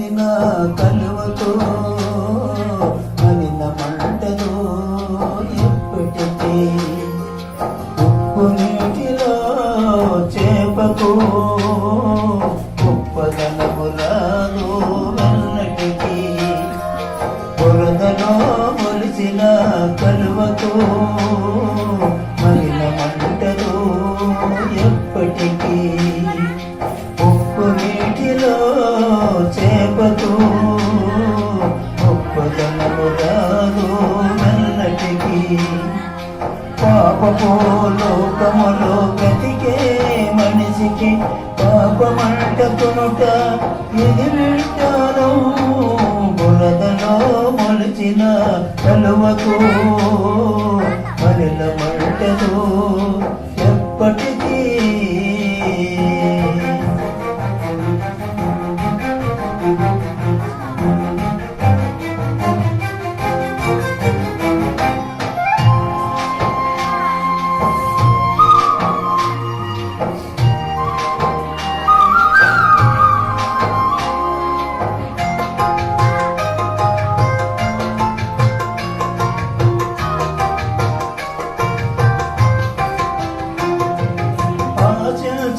చేసిన కలువతో కలిన మంటలో ఎప్పటికీ ఉప్పు నీటిలో చేపకు ఉప్పదనము రాదు అన్నటికీ మొలిచిన కలువతో మలిన మంట గొప్పతనము రాదు వెన్నటికి పాపపు లోకములో బ్రతికే మనిషికి పాపమంట కొనుట ఇది బురదలో మొలిచిన కలువకు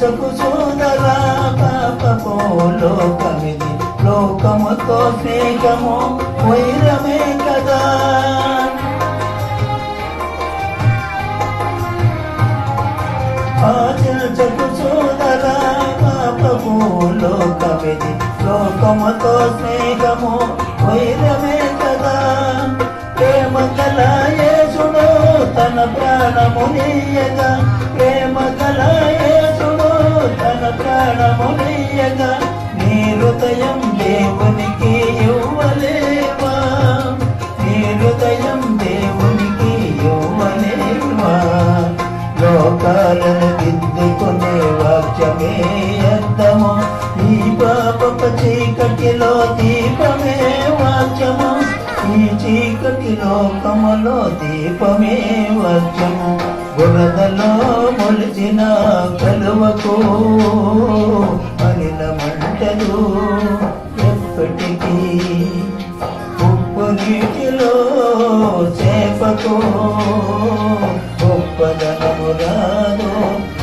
చకు చూడరా పాపపు లోకమిది లోకముతో స్నేహము వైరమే కదా. ఆశించకు చూడరా పాపపు లోకమిది లోకముతో స్నేహము వైరమే కదా. ప్రేమ కల యేసుడు తన ప్రాణము నీయగా. ప్రేమ కల ఈ చీకటి లోకములో దీపమే వాక్యము బురదలో మొలిచిన కలువకు మలిన మంటలు ఎప్పటికీ ఉప్పు నీటిలో చేపకు గొప్పదనము రాదు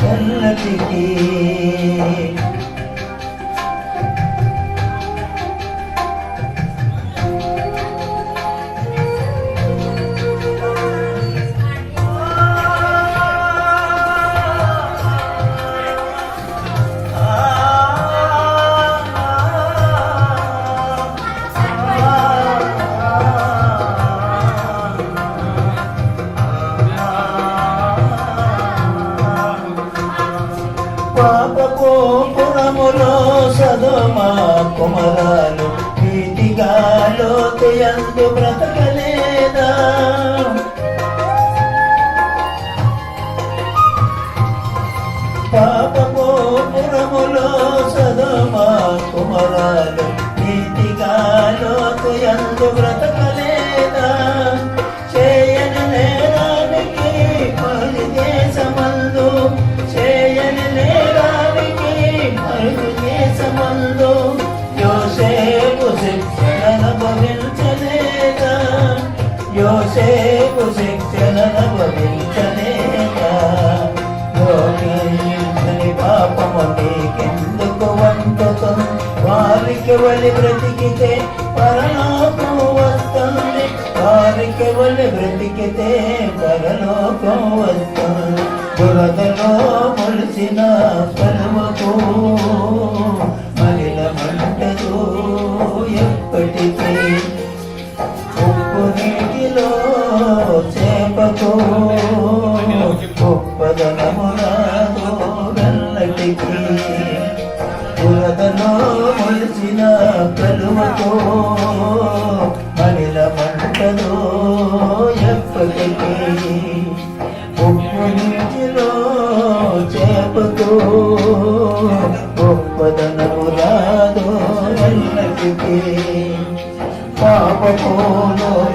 ఎన్నటికీ పాపపు పురములో సదమా కుమరాలు నీటిగా లోతయందు బ్రతకలేదా? పాపపు పురములో సదమా కుమరాలు నీటిగా లోతయందు బ్రతకలే దేశమందు యోసేపు శిక్షణ అనుభవించలేదా యోసేపు శిక్షణ అనుభవించలేదా యోగించని పాపము నీకెందుకు వారికి వలి బ్రతికితే పరలోకం వస్తుంది. వారికి వలి బ్రతికితే పరలోకం వస్తుంది. బురదలో మొలిసిన కలువకు ఎప్పటికీ ఉప్పు నీటిలో చేపకు గొప్పదనము వెల్లటికి బురదలో మొలిచిన కలువకు ఎప్పటికీ ఉప్పు పాపపు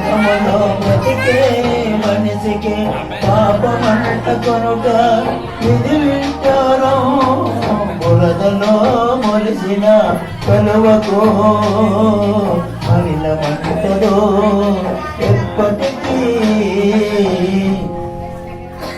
తమలో బతికే మనిషికి పాపమంట కొనుక ఇది వింటారో బురదలో మొలిసిన కలువకో మలిన మంటలో ఎప్పటికీ